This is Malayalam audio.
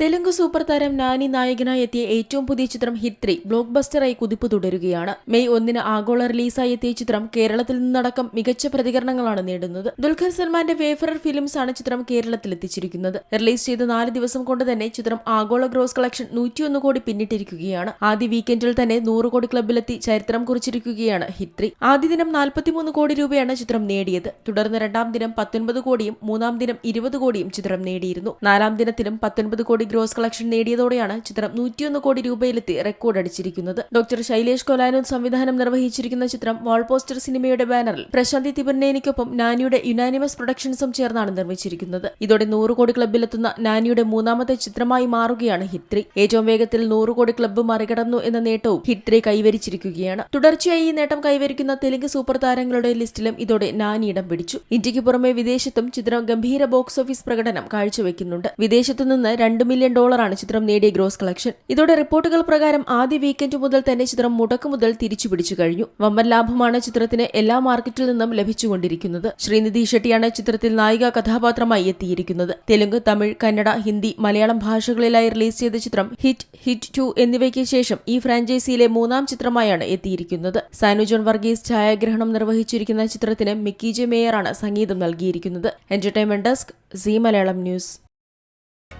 തെലുങ്ക് സൂപ്പർ താരം നാനി നായകനായി എത്തിയ ഏറ്റവും പുതിയ ചിത്രം ഹിത്രി ത്രീ ബ്ലോക്ക് ബസ്റ്ററായി കുതിപ്പ് തുടരുകയാണ്. മെയ് ഒന്നിന് ആഗോള റിലീസായി എത്തിയ ചിത്രം കേരളത്തിൽ നിന്നടക്കം മികച്ച പ്രതികരണങ്ങളാണ് നേടുന്നത്. ദുൽഖർ സൽമാന്റെ വേഫറർ ഫിലിംസ് ആണ് ചിത്രം കേരളത്തിൽ എത്തിച്ചിരിക്കുന്നത്. റിലീസ് ചെയ്ത് നാല് ദിവസം കൊണ്ട് തന്നെ ചിത്രം ആഗോള ഗ്രോസ് കളക്ഷൻ നൂറ്റിയൊന്ന് കോടി പിന്നിട്ടിരിക്കുകയാണ്. ആദ്യ വീക്കെൻഡിൽ തന്നെ നൂറ് കോടി ക്ലബിലെത്തി ചരിത്രം കുറിച്ചിരിക്കുകയാണ് ഹിത്രി ത്രീ. ആദ്യ ദിനം നാൽപ്പത്തിമൂന്ന് കോടി രൂപയാണ് ചിത്രം നേടിയത്. തുടർന്ന് രണ്ടാം ദിനം പത്തൊൻപത് കോടിയും മൂന്നാം ദിനം ഇരുപത് കോടിയും ചിത്രം നേടിയിരുന്നു. നാലാം ദിനത്തിലും പത്തൊൻപത് കോടി ഗ്രോസ് കളക്ഷൻ നേടിയതോടെയാണ് ചിത്രം നൂറ്റിയൊന്ന് കോടി രൂപയിലെത്തി റെക്കോർഡ് അടിച്ചിരിക്കുന്നത്. ഡോക്ടർ ശൈലേഷ് കൊലാനോ സംവിധാനം നിർവഹിച്ചിരിക്കുന്ന ചിത്രം വാൾ പോസ്റ്റർ സിനിമയുടെ ബാനറിൽ പ്രശാന്തി തിബന്നേനിക്കൊപ്പം നാനിയുടെ യുനാനിമസ് പ്രൊഡക്ഷൻസും ചേർന്നാണ് നിർമ്മിച്ചിരിക്കുന്നത് ഇതോടെ നൂറ് കോടി ക്ലബിലെത്തുന്ന നാനിയുടെ മൂന്നാമത്തെ ചിത്രമായി മാറുകയാണ് ഹിത്രി. ഏറ്റവും വേഗത്തിൽ നൂറ് കോടി ക്ലബ്ബ് മറികടന്നു എന്ന നേട്ടവും ഹിത്രി കൈവരിച്ചിരിക്കുകയാണ്. തുടർച്ചയായി ഈ നേട്ടം കൈവരിക്കുന്ന തെലുങ്ക് സൂപ്പർ താരങ്ങളുടെ ലിസ്റ്റിലും ഇതോടെ നാനി ഇടം പിടിച്ചു. ഇന്ത്യയ്ക്ക് പുറമെ വിദേശത്തും ചിത്രം ഗംഭീര ബോക്സ് ഓഫീസ് പ്രകടനം കാഴ്ചവെക്കുന്നുണ്ട്. വിദേശത്തുനിന്ന് രണ്ട് മില്യൺ ഡോളറാണ് ചിത്രം നേടിയ ഗ്രോസ് കളക്ഷൻ. ഇതോടെ റിപ്പോർട്ടുകൾ പ്രകാരം ആദ്യ വീക്കെൻഡ് മുതൽ തന്നെ ചിത്രം മുടക്കു മുതൽ തിരിച്ചു പിടിച്ചു കഴിഞ്ഞു. വമ്പൻ ലാഭമാണ് ചിത്രത്തിന് എല്ലാ മാർക്കറ്റിൽ നിന്നും ലഭിച്ചുകൊണ്ടിരിക്കുന്നത്. ശ്രീനിധി ഷെട്ടിയാണ് ചിത്രത്തിൽ നായിക കഥാപാത്രമായി എത്തിയിരിക്കുന്നത്. തെലുങ്ക് തമിഴ് കന്നഡ ഹിന്ദി മലയാളം ഭാഷകളിലായി റിലീസ് ചെയ്ത ചിത്രം ഹിറ്റ് ഹിറ്റ് ടു എന്നിവയ്ക്ക് ശേഷം ഈ ഫ്രാഞ്ചൈസിയിലെ മൂന്നാം ചിത്രമായാണ് എത്തിയിരിക്കുന്നത്. സാനുജോൺ വർഗീസ് ഛായാഗ്രഹണം നിർവഹിച്ചിരിക്കുന്ന ചിത്രത്തിന് മിക്കി ജെ മേയറാണ് സംഗീതം നൽകിയിരിക്കുന്നത്. Entertainment desk C Malayalam news